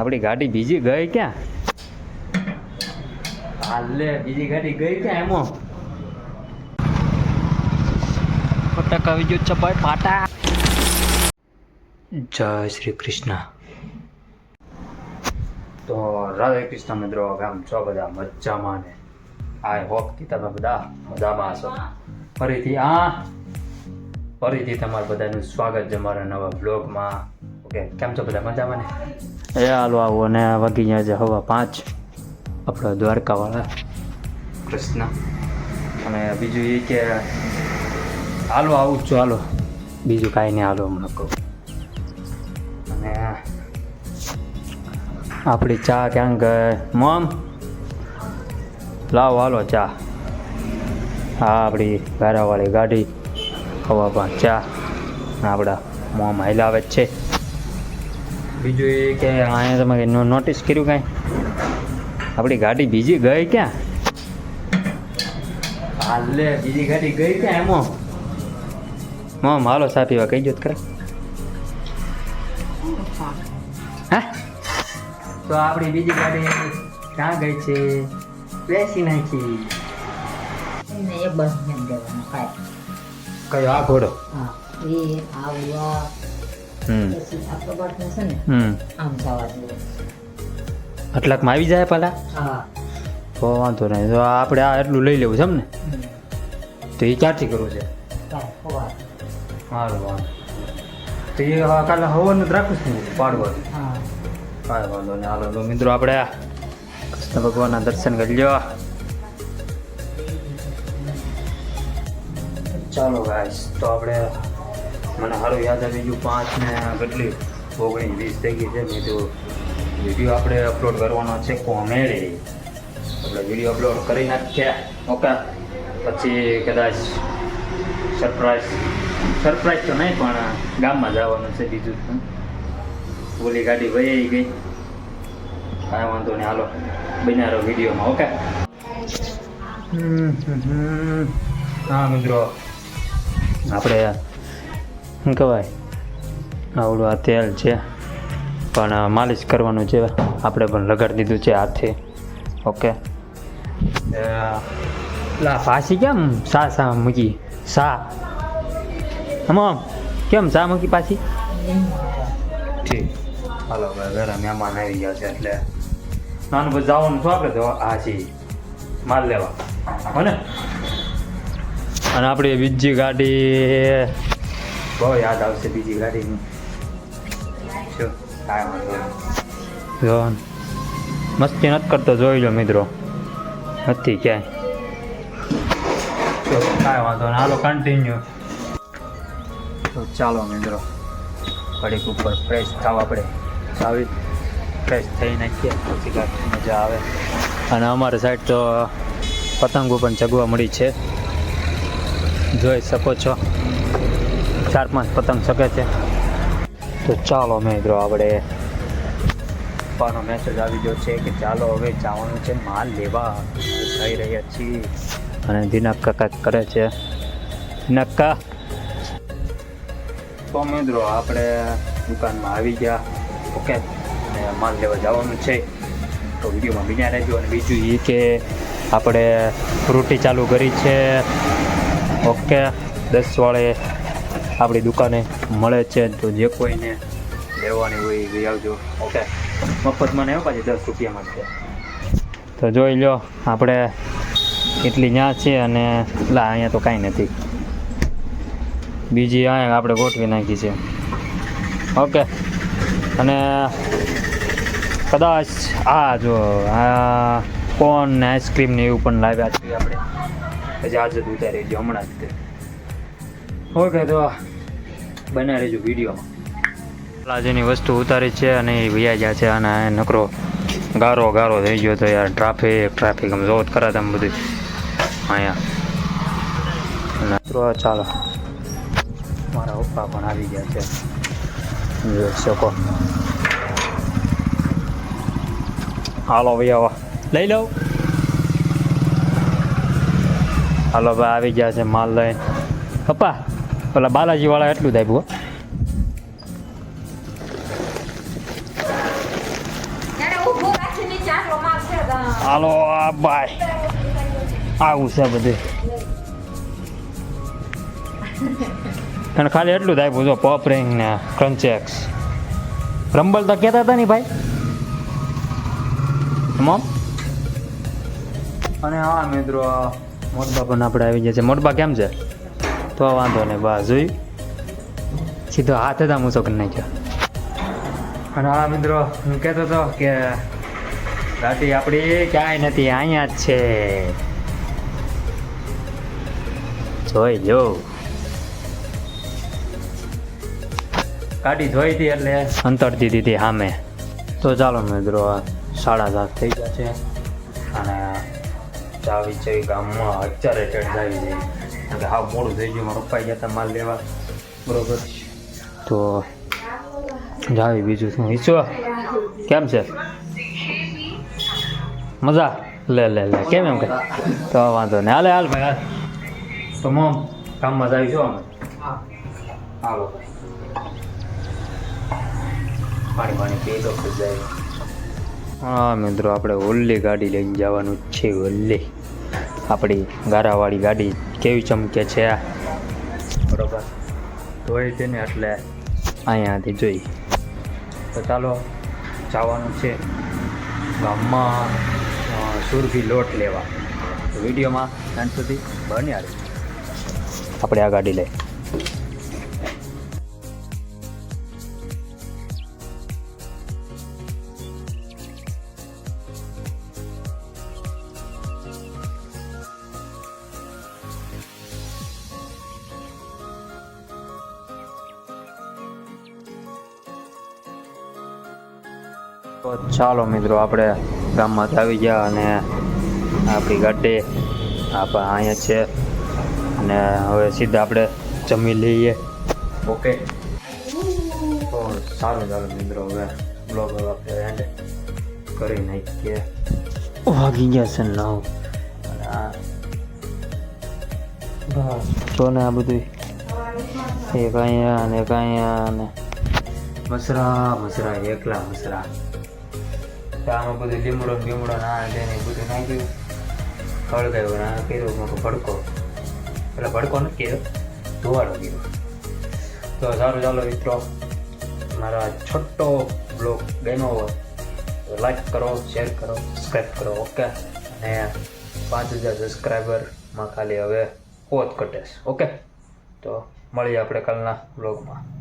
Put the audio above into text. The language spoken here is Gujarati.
આપણી ગાડી બીજી ગઈ ક્યાં? હાલે બીજી ગાડી ગઈ ક્યાં એમો? ફટાકા આવી ગયો છે ભાઈ પાટા જય શ્રી કૃષ્ણ. તો રાધે કૃષ્ણ મિત્રો કેમ છો બધા મજામાં ને? આઈ હોપ કે તમે બધા મજામાં હશો? ફરીથી આ ફરીથી તમારા બધાનું સ્વાગત છે મારા નવા બ્લોગમાં કેમ છો બધા મજામાં ને? એ હાલો આવો અને વાગી ગયા છે હવા પાંચ. આપણા દ્વારકાવાળા. કૃષ્ણ. અને બીજું એ કે હાલો આવું છું હાલો. બીજું કાંઈ નહીં હાલો હમણાં કહું. અને આપણી ચા ક્યાં ગઈ? મોમ? લાવો હાલો ચા. હા આપણી ગારાવાળી ગાડી હવા પણ ચા. આપણા મોમ હાઈલાવે જ છે. બીજું એ કે અહીંયા તમે નોટિસ કર્યું કાંઈ? આપણી ગાડી બીજી ગઈ ક્યાં? હાલે બીજી ગાડી ગઈ ક્યાં એમો? મમ હાલો સા પીવા કહી જોત કરે હા? તો આપણી બીજી ગાડી ક્યાં ગઈ છે? બેસી નાખી. કયો આ ઘોડો? હા એ આવવા પછી હમ. આટલાકમાં આવી જાય પેલા? હા તો વાંધો નહીં. આપણે આ એટલું લઈ લેવું છે એમ ને? તો એ ક્યારથી કરવું છે? સારું તો એ કાલે હવાનું જ રાખું છું પાડવાનું હા કાંઈ વાંધો નહીં. હાલો તો મિત્રો, આપણે કૃષ્ણ ભગવાનના દર્શન કરી લ્યો. ચાલો ગાઈસ તો આપણે મને સારું યાદ આવી ગયું પાંચ ને કેટલી? ઓગણીસ વીસ થઈ ગઈ છે. મેં તો વીડિયો આપણે અપલોડ કરવાનો છે કોમેડી. આપણે વીડિયો અપલોડ કરી નાખ્યા. ઓકે. પછી કદાચ સરપ્રાઈઝ સરપ્રાઈઝ તો નહીં પણ ગામમાં જવાનું છે બીજું તો. ઓલી ગાડી વહી ગઈ. કાંઈ વાંધો નહીં. હાલો બનારો વિડીયોમાં ઓકે? હા મિત્રો. આપણે શું કહેવાય આવડું આ તેલ છે પણ માલિશ કરવાનું છે આપણે પણ લગાડી દીધું છે હાથે. ઓકે લા ફાંસી કેમ સા સા મૂકી? સા. આમ કેમ સા મૂકી પાછી? ઠીક. હાલો ભાઈ ઘરે મહેમાન આવી ગયા છે એટલે નાનું બધું જવાનું શું આપણે તો હા છી. માલ લેવા. હો ને? અને આપણી બીજી ગાડી બહુ યાદ આવશે બીજી ગાડીની. જો મસ્તી નથી કરતો જોઈ લો મિત્રો. નથી ક્યાંય. કાંઈ વાંધો નહીં. હાલો કન્ટિન્યુ તો ચાલો મિત્રો ઘડીક ઉપર ફ્રેશ થવા પડે આવી ફ્રેશ થઈ નાખીએ પછી કાંઈક મજા આવે. અને અમારી સાઈડ તો પતંગો પણ ચગવા મળી છે. જોઈ શકો છો. ચાર પાંચ પતંગ શકે છે. તો ચાલો મિત્રો, આપણે પપ્પાનો મેસેજ આવી ગયો છે કે ચાલો હવે જવાનું છે માલ લેવા. જઈ રહ્યા છીએ. અને દિનક્કા કાંઈક કરે છે. દિનક્કા તો મિત્રો, આપણે દુકાનમાં આવી ગયા. ઓકે, અને માલ લેવા જવાનું છે. તો વિડીયોમાં બીજા રહેજો. અને બીજું એ કે આપણે ફ્રૂટી ચાલુ કરી છે. ઓકે, દસ વાળે આપણી દુકાને મળે છે તો જે કોઈને લેવાની હોય એ આવજો. ઓકે મફતમાં ને પાછી દસ રૂપિયામાં છે. તો જોઈ લો આપણે એટલી ન્યા છે અને લા અહીંયા તો કાંઈ નથી. બીજી અહીંયા આપણે ગોઠવી નાખી છે. ઓકે અને કદાચ આ જો આ કોન ને આઈસ્ક્રીમ ને એવું પણ લાવ્યા છીએ આપણે. હજી આજે જ ઉતારી હમણાં જ ઓકે તો બના રહેજો વિડીયોમાં. લાજેની વસ્તુ ઉતારી છે અને એ વૈયા ગયા છે અને આ નકરો ગારો ગારો થઈ ગયો તો યાર ટ્રાફિક ટ્રાફિક આમ જોત કરે તમે બધું. અહીંયા. અને ચાલો. મારા પપ્પા પણ આવી ગયા છે. જોઈ શકો. હાલો ભાઈ આવો લઈ લઉં હાલો ભાઈ આવી ગયા છે માલ લઈને. પપ્પા પેલા બાલાજીવાળા એટલું જ આપ્યું હાલો આ ભાઈ. આવું છે બધું. અને ખાલી એટલું જ આપ્યું જો પોપ રિંગ ને ક્રન્ચેક્સ રંબલ તો કહેતા હતા ને ભાઈ. મમ અને હા મિત્રો મોટબા પણ આપણે આવી ગયા છે. મોટબા કેમ છે? તો વાંધો નહીં, બા જોયું સીધો હાથે જ મૂસો કરી નાખ્યો. અને હા, મિત્રો, હું કહેતો હતો કે ગાડી આપણી ક્યાંય નથી, અહીંયા જ છે. જોઈ, જો. ગાડી ધોઈ હતી એટલે અંતર દીધી હતી સામે. તો ચાલો, મિત્રો સાડા સાત થઈ ગયા છે. અને ચાવી છે ગામમાં અત્યારે ટેટ જાવી છે એટલે હા મોડું થઈ ગયું. મારા પપ્પા ગયા હતા માલ લેવા. બરોબર. તો જાવી બીજું શું? ઈચ્છો? કેમ છે? મજા? લે લે લે. કેમ એમ કે? તો વાંધો નહીં. હાલે હાલ ભાઈ હાલ. તો મોમ કામમાં જ આવીશું અમે? હાલો. પાણી પાણી પી ખુદ જાય. હા મિત્રો આપણે ઓલ્લી ગાડી લઈને જવાનું છે ઓલ્લી. આપણી ગારાવાળી ગાડી કેવી ચમકે છે બરોબર. ધોઈ છે ને એટલે અહીંયાથી જોઈ. તો ચાલો જવાનું છે ગામમાં સુરભી લોટ લેવા. વિડીયોમાં ત્યાં સુધી બન્યા આપણે આ ગાડી લઈ. તો ચાલો મિત્રો આપણે ગામમાંથી આવી ગયા અને આપણી ગાડી આપણે અહીંયા છે. અને હવે સીધા આપણે જમી લઈએ. ઓકે તો સારું ચાલો મિત્રો હવે બ્લોગ હવે આપણે એન્ડ કરી નાખીએ. વાગી ગયા છે નવ. બસ. જો ને આ બધું એક અહીંયા અને એક અહીંયા અને મસરા મસરા, એકલા મસરા. આમાં બધું લીમડો બીમડો ના તેને બધું નાખ્યું ખળગાયો ના કર્યો મોટો ભડકો. એટલે ભડકો નથી કર્યો, ધોવાડો કર્યો. તો સારું ચાલો મિત્રો, મારા છોટો બ્લોગ ગમ્યો હોય, તો લાઈક કરો શેર કરો સબસ્ક્રાઈબ કરો ઓકે અને પાંચ હજાર સબસ્ક્રાઈબરમાં ખાલી હવે પોત કટેશ ઓકે તો મળીએ આપણે કાલના બ્લોગમાં.